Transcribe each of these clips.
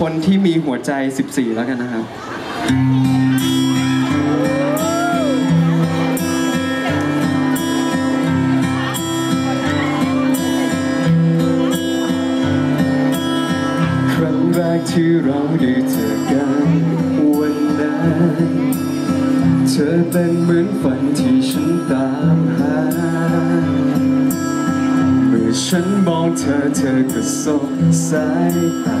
คนที่มีหัวใจ 14 แล้วกันนะครับ ครั้งแรกที่เราได้เจอกันวันนั้น เธอเป็นเหมือนฝันที่ฉันตามหา เมื่อฉันมองเธอเธอก็สบสายตา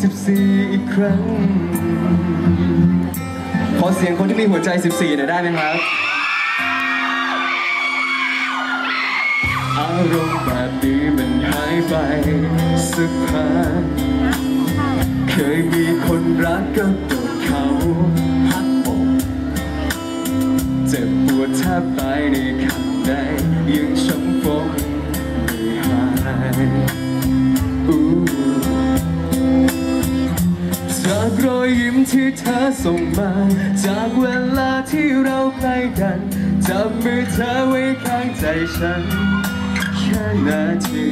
14 อีกครั้ง ขอเสียงคนที่มีหัวใจ 14หน่อยได้ไหมครับ อารมณ์แบบนี้มันหายไปสักพักเคยมีคนรักก็โดเขาพักอกเจ็บปวดแทบตายในคำใดยัง จากรอยยิ้มที่เธอส่งมา จากเวลาที่เราใกล้กันจับมือเธอไว้ข้างใจฉัน แค่นาที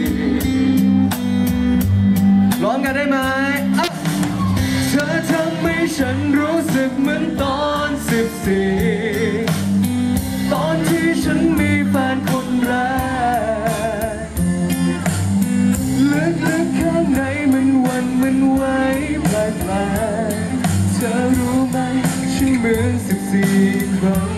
ร้องกันได้ไหมเธอทำให้ฉันรู้สึกเหมือนตอนสิบสี่ ครั้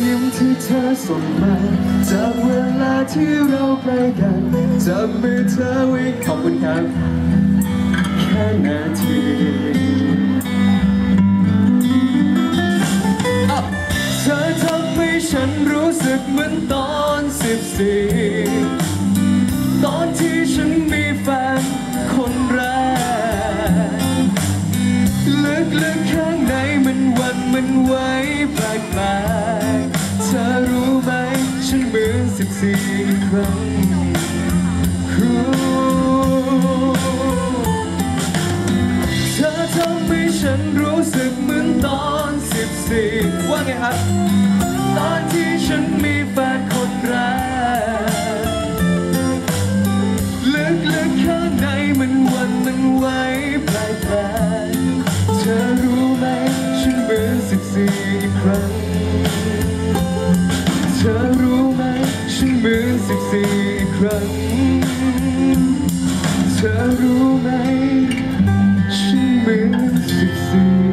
ยยิ้มที่เธอส่งมา จากเวลาที่เราใกล้กันจับมือเธอไว้ขอบคุณครับแค่นาทีอะเธอทำให้ฉันรู้สึกเหมือนตอนสิบสี่ ฉันเหมือนสิบสี่ครั้งเธอทำให้ฉันรู้สึกเหมือนตอนสิบสี่ว่าไงครับ ตอนที่ฉันมีแฟนคนแรกลึกๆข้างในมันวันมันไหวปลกๆเธอรู้ไหมฉันเหมือนสิบสี่อีกครั้ง 24 ครั้ง เธอรู้ไหม ฉันเหมือน14